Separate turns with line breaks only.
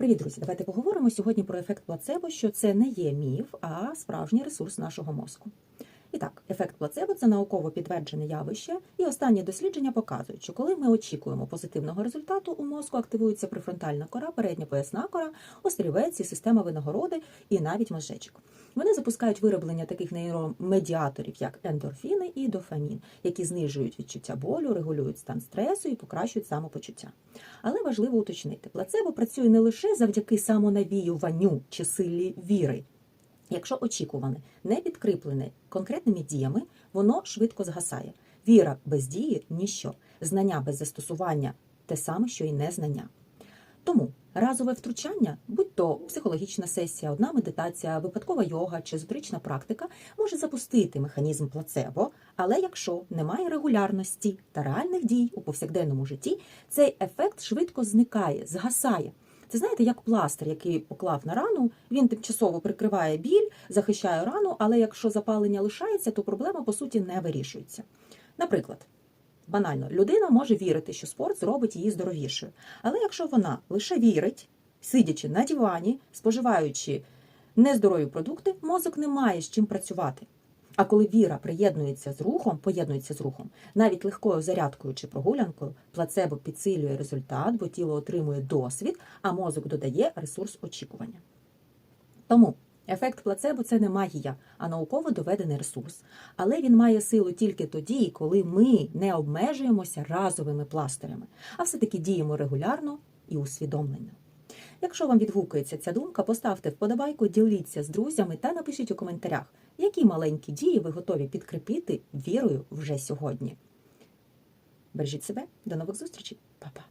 Привіт, друзі! Давайте поговоримо сьогодні про ефект плацебо, що це не є міф, а справжній ресурс нашого мозку. І так, ефект плацебо це науково підтверджене явище, і останні дослідження показують, що коли ми очікуємо позитивного результату, у мозку активується префронтальна кора, передня поясна кора, острівець і система винагороди, і навіть мозжечок. Вони запускають вироблення таких нейромедіаторів, як ендорфіни і дофамін, які знижують відчуття болю, регулюють стан стресу і покращують самопочуття. Але важливо уточнити, плацебо працює не лише завдяки самонавіюванню чи силі віри. Якщо очікуване не підкріплене конкретними діями, воно швидко згасає. Віра без дії ніщо. Знання без застосування те саме, що й незнання. Тому разове втручання, будь то психологічна сесія, одна медитація, випадкова йога чи езотерична практика, може запустити механізм плацебо, але якщо немає регулярності та реальних дій у повсякденному житті, цей ефект швидко зникає, згасає. Це знаєте, як пластир, який поклав на рану, він тимчасово прикриває біль, захищає рану, але якщо запалення лишається, то проблема по суті не вирішується. Наприклад, банально, людина може вірити, що спорт зробить її здоровішою. Але якщо вона лише вірить, сидячи на дивані, споживаючи нездорові продукти, мозок не має з чим працювати. А коли віра приєднується з рухом, поєднується з рухом, навіть легкою зарядкою чи прогулянкою, плацебо підсилює результат, бо тіло отримує досвід, а мозок додає ресурс очікування. Тому ефект плацебо це не магія, а науково доведений ресурс. Але він має силу тільки тоді, коли ми не обмежуємося разовими пластирями, а все-таки діємо регулярно і усвідомлено. Якщо вам відгукується ця думка, поставте вподобайку, діліться з друзями та напишіть у коментарях, які маленькі дії ви готові підкріпити вірою вже сьогодні. Бережіть себе, до нових зустрічей, Па-па!